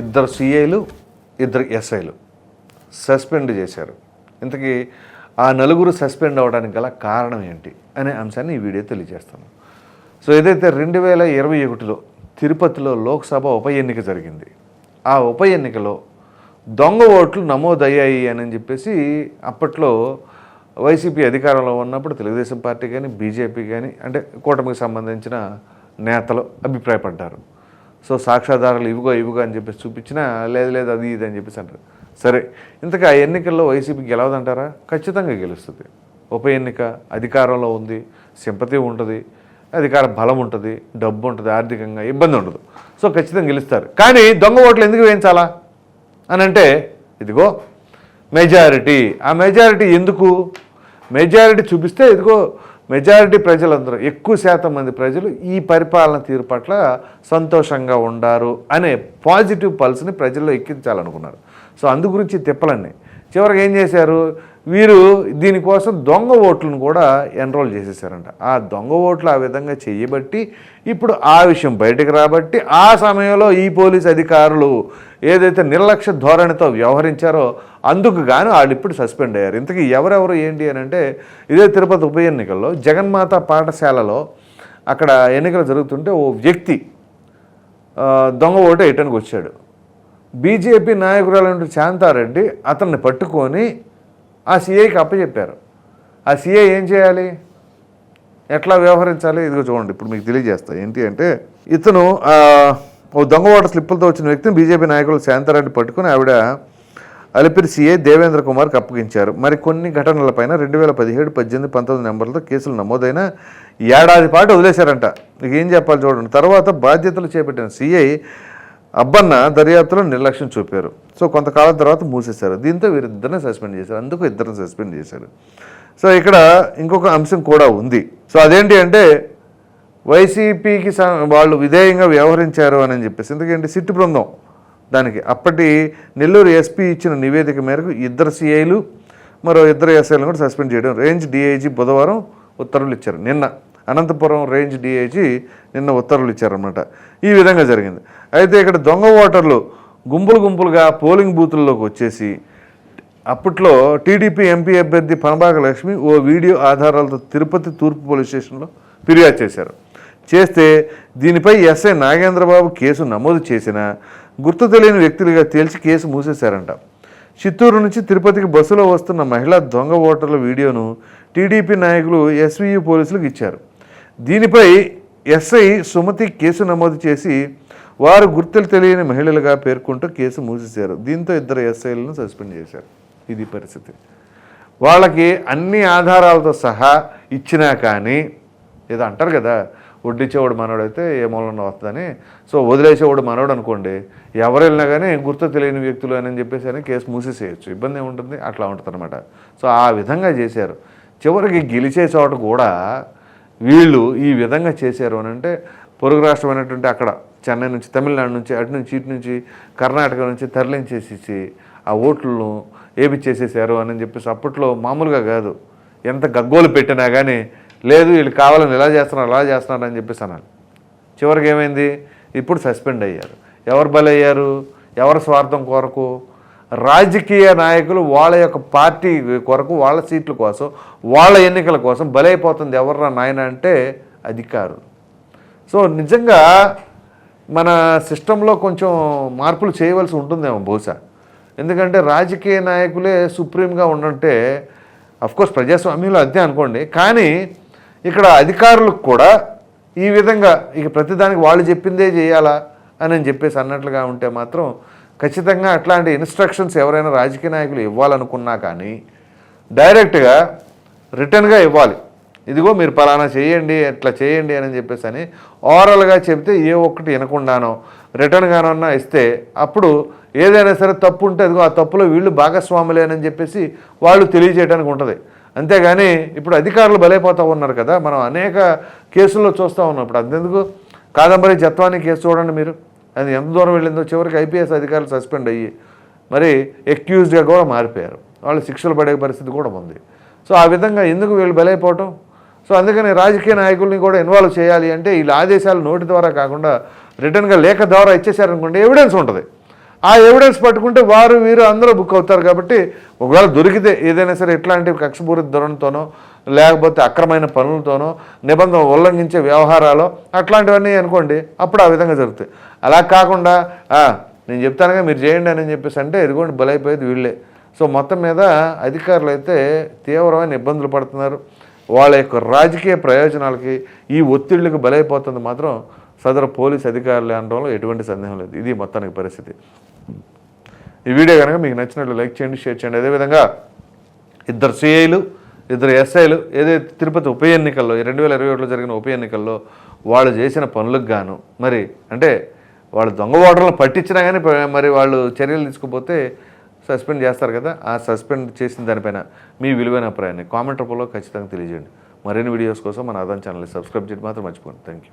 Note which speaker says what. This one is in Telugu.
Speaker 1: ఇద్దరు సిఐలు ఇద్దరు ఎస్ఐలు సస్పెండ్ చేశారు. ఇంతకీ ఆ నలుగురు సస్పెండ్ అవ్వడానికి గల కారణం ఏంటి అనే అంశాన్ని ఈ వీడియో తెలియజేస్తాను. సో ఏదైతే రెండు వేల ఇరవై ఒకటిలో తిరుపతిలో లోక్సభ ఉప ఎన్నిక జరిగింది ఆ ఉప ఎన్నికలో దొంగ ఓట్లు నమోదయ్యాయి అని చెప్పేసి అప్పట్లో వైసీపీ అధికారంలో ఉన్నప్పుడు తెలుగుదేశం పార్టీ కానీ బీజేపీ కానీ అంటే కూటమికి సంబంధించిన నేతలు అభిప్రాయపడ్డారు. సో సాక్ష్యాధారాలు ఇవిగో ఇవిగో అని చెప్పేసి చూపించినా లేదు లేదు అది ఇది అని చెప్పేసి అంటారు. సరే ఇంతకు ఆ ఎన్నికల్లో వైసీపీ గెలవదంటారా? ఖచ్చితంగా గెలుస్తుంది. ఉప ఎన్నిక అధికారంలో ఉంది సింపతి ఉంటుంది అధికార బలం ఉంటుంది డబ్బు ఉంటుంది ఆర్థికంగా ఇబ్బంది ఉండదు. సో ఖచ్చితంగా గెలుస్తారు. కానీ దొంగ ఓట్లు ఎందుకు వేయించాలా? అని అంటే ఇదిగో మెజారిటీ ఆ మెజారిటీ ఎందుకు? మెజారిటీ చూపిస్తే ఇదిగో మెజారిటీ ప్రజలందరూ ఎక్కువ శాతం మంది ప్రజలు ఈ పరిపాలన తీరు పట్ల సంతోషంగా ఉండారు అనే పాజిటివ్ పల్స్ని ప్రజల్లో ఎక్కించాలనుకున్నారు. సో అందు గురించి తిప్పలన్నీ చివరికి ఏం చేశారు? వీరు దీనికోసం దొంగ ఓట్లను కూడా ఎన్రోల్ చేసేసారంట. ఆ దొంగ ఓట్లు ఆ విధంగా చేయబట్టి ఇప్పుడు ఆ విషయం బయటకు రాబట్టి ఆ సమయంలో ఈ పోలీస్ అధికారులు ఏదైతే నిర్లక్ష్య ధోరణితో వ్యవహరించారో అందుకు గాను వాళ్ళు ఇప్పుడు సస్పెండ్ అయ్యారు. ఇంతకీ ఎవరెవరు ఏంటి అని అంటే ఇదే తిరుపతి ఉప ఎన్నికల్లో జగన్మాత పాఠశాలలో అక్కడ ఎన్నికలు జరుగుతుంటే ఓ వ్యక్తి దొంగ ఓటు వేయటానికి వచ్చాడు. బీజేపీ నాయకురాలు శాంతారెడ్డి అతన్ని పట్టుకొని ఆ సీఐకి అప్పచెప్పారు. ఆ సీఐ ఏం చేయాలి? ఎట్లా వ్యవహరించాలి? ఇదిగో చూడండి ఇప్పుడు మీకు తెలియజేస్తా. ఏంటి అంటే ఇతను ఓ దొంగ స్లిప్పులతో వచ్చిన వ్యక్తిని బీజేపీ నాయకులు శాంతారెడ్డి పట్టుకుని ఆవిడ అలిపిరి సీఐ దేవేంద్ర కుమార్కి అప్పగించారు. మరి కొన్ని ఘటనలపైన రెండు వేల పదిహేడు పద్దెనిమిది పంతొమ్మిది నెంబర్లతో కేసులు నమోదైన ఏడాది పాటు వదిలేశారంట. ఇక ఏం చెప్పాలి చూడండి. తర్వాత బాధ్యతలు చేపట్టిన సీఐ అబ్బన్న దర్యాప్తులో నిర్లక్ష్యం చూపారు. సో కొంతకాలం తర్వాత మూసేశారు. దీంతో వీరిద్దరిని సస్పెండ్ చేశారు. అందుకు ఇద్దరిని సస్పెండ్ చేశారు. సో ఇక్కడ ఇంకొక అంశం కూడా ఉంది. సో అదేంటి అంటే వైసీపీకి వాళ్ళు విధేయంగా వ్యవహరించారు అని చెప్పేసి. ఎందుకంటే సిట్టు బృందం దానికి అప్పటి నెల్లూరు ఎస్పీ ఇచ్చిన నివేదిక మేరకు ఇద్దరు సిఐలు మరో ఇద్దరు ఎస్ఐలను కూడా సస్పెండ్ చేయడం. రేంజ్ డిఐజీ బుధవారం ఉత్తర్వులు ఇచ్చారు. నిన్న అనంతపురం రేంజ్ డిఐజీ నిన్న ఉత్తర్వులు ఇచ్చారనమాట ఈ విధంగా జరిగింది. అయితే ఇక్కడ దొంగ ఓటర్లు గుంపులు గుంపులుగా పోలింగ్ బూతుల్లోకి వచ్చేసి అప్పట్లో టీడీపీ ఎంపీ అభ్యర్థి పనబాక లక్ష్మి ఓ వీడియో ఆధారాలతో తిరుపతి తూర్పు పోలీస్ స్టేషన్లో ఫిర్యాదు చేశారు. చేస్తే దీనిపై ఎస్ఐ నాగేంద్రబాబు కేసు నమోదు చేసిన గుర్తు తెలియని వ్యక్తులుగా తేల్చి కేసు మూసేశారంట. చిత్తూరు నుంచి తిరుపతికి బస్సులో వస్తున్న మహిళా దొంగ ఓటర్ల వీడియోను టీడీపీ నాయకులు ఎస్వీయు పోలీసులకు ఇచ్చారు. దీనిపై ఎస్ఐ సుమతి కేసు నమోదు చేసి వారు గుర్తులు తెలియని మహిళలుగా పేర్కొంటూ కేసు మూసేశారు. దీంతో ఇద్దరు ఎస్ఐలను సస్పెండ్ చేశారు. ఇది పరిస్థితి. వాళ్ళకి అన్ని ఆధారాలతో సహా ఇచ్చినా కానీ ఏదో అంటారు కదా వడ్డించేవాడు మనోడైతే ఏ మూలన వస్తుందని. సో వదిలేసేవాడు మనోడు అనుకోండి ఎవరు వెళ్ళినా కానీ గుర్తు తెలియని వ్యక్తులు అని చెప్పేసి అని కేసు మూసేసేయచ్చు. ఇబ్బంది ఏముంటుంది? అట్లా ఉంటుంది అనమాట సో ఆ విధంగా చేశారు. చివరికి గెలిచే చోట కూడా వీళ్ళు ఈ విధంగా చేశారు అని అంటే పొరుగు రాష్ట్రం అయినటువంటి అక్కడ చెన్నై నుంచి తమిళనాడు నుంచి అటు నుంచి ఇటు నుంచి కర్ణాటక నుంచి తరలించేసేసి ఆ ఓట్లను ఏమి చేసేసారు అని చెప్పేసి అప్పట్లో మామూలుగా కాదు. ఎంత గగ్గోలు పెట్టినా కానీ లేదు వీళ్ళు కావాలని ఇలా చేస్తున్నారు అలా చేస్తున్నారు అని చెప్పేసి అన్నారు చివరికి ఏమైంది? ఇప్పుడు సస్పెండ్ అయ్యారు. ఎవరు బలయ్యారు? ఎవరి స్వార్థం కొరకు? రాజకీయ నాయకులు వాళ్ళ యొక్క పార్టీ కొరకు వాళ్ళ సీట్ల కోసం వాళ్ళ ఎన్నికల కోసం బలైపోతుంది ఎవర్రా నాయన అంటే అధికారులు. సో నిజంగా మన సిస్టంలో కొంచెం మార్పులు చేయవలసి ఉంటుందేమో బహుశా. ఎందుకంటే రాజకీయ నాయకులే సుప్రీంగా ఉండంటే అఫ్కోర్స్ ప్రజాస్వామ్యంలో అంతే అనుకోండి. కానీ ఇక్కడ అధికారులకు కూడా ఈ విధంగా ఇక ప్రతిదానికి వాళ్ళు చెప్పిందే చేయాలా అని చెప్పేసి అన్నట్లుగా ఉంటే మాత్రం ఖచ్చితంగా అట్లాంటి ఇన్స్ట్రక్షన్స్ ఎవరైనా రాజకీయ నాయకులు ఇవ్వాలనుకున్నా కానీ డైరెక్ట్గా రిటర్న్గా ఇవ్వాలి. ఇదిగో మీరు పలానా చేయండి అట్లా చేయండి అని చెప్పేసి అని ఓవరాల్గా చెప్తే ఏ ఒక్కటి వినకుండానో రిటర్న్గానన్నా ఇస్తే అప్పుడు ఏదైనా సరే తప్పు ఉంటే అదిగో ఆ తప్పులో వీళ్ళు భాగస్వాములేనని చెప్పేసి వాళ్ళు తెలియజేయడానికి ఉంటుంది. అంతేగాని ఇప్పుడు అధికారులు బలైపోతూ ఉన్నారు కదా మనం అనేక కేసుల్లో చూస్తూ ఉన్నాం. ఇప్పుడు అంతెందుకు? కాదంబరి జత్వాని కేసు చూడండి మీరు. అది ఎంత దూరం వెళ్ళిందో చివరికి ఐపీఎస్ అధికారులు సస్పెండ్ అయ్యి మరి ఎక్యూజ్డ్గా కూడా మారిపోయారు. వాళ్ళు శిక్షలు పడే పరిస్థితి కూడా ఉంది. సో ఆ విధంగా ఎందుకు వీళ్ళు బలైపోవటం? సో అందుకని రాజకీయ నాయకుల్ని కూడా ఇన్వాల్వ్ చేయాలి అంటే వీళ్ళ ఆదేశాలు నోటి ద్వారా కాకుండా రిటర్న్గా లేఖ ద్వారా ఇచ్చేసారనుకోండి ఎవిడెన్స్ ఉంటుంది. ఆ ఎవిడెన్స్ పట్టుకుంటే వారు వీరు అందరూ బుక్ అవుతారు కాబట్టి ఒకవేళ దొరికితే ఏదైనా సరే ఇట్లాంటి కక్షపూరిత ధోరణితోనో లేకపోతే అక్రమైన పనులతోనో నిబంధన ఉల్లంఘించే వ్యవహారాలు అట్లాంటివన్నీ అనుకోండి అప్పుడు ఆ విధంగా జరుగుతాయి. అలా కాకుండా నేను చెప్తానుగా మీరు చేయండి అని చెప్పేసి అంటే ఇదిగోండి బలైపోయేది వీళ్ళే. సో మొత్తం మీద అధికారులు అయితే తీవ్రమైన ఇబ్బందులు పడుతున్నారు. వాళ్ళ యొక్క రాజకీయ ప్రయోజనాలకి ఈ ఒత్తిళ్ళకి బలైపోతుంది మాత్రం సదరు పోలీస్ అధికారులు అనడంలో ఎటువంటి సందేహం లేదు. ఇది మొత్తానికి పరిస్థితి. ఈ వీడియో కనుక మీకు నచ్చినట్లు లైక్ చేయండి షేర్ చేయండి. అదేవిధంగా ఇద్దరు సిఐలు ఇద్దరు ఎస్ఐలు ఏదైతే తిరుపతి ఉప ఎన్నికల్లో రెండు వేల ఇరవై ఒకటిలో జరిగిన ఉప ఎన్నికల్లో వాళ్ళు చేసిన పనులకు గాను మరి అంటే వాళ్ళు దొంగ ఓటర్లను పట్టించినా కానీ మరి వాళ్ళు చర్యలు తీసుకుపోతే సస్పెండ్ చేస్తారు కదా ఆ సస్పెండ్ చేసిన దానిపైన మీ విలువైన అభిప్రాయాన్ని కామెంట్ రూపంలో ఖచ్చితంగా తెలియజేయండి. మరిన్ని వీడియోస్ కోసం మన ఆదాన్ ఛానల్ని సబ్స్క్రైబ్ చేయడం మాత్రం మర్చిపోండి థ్యాంక్ యూ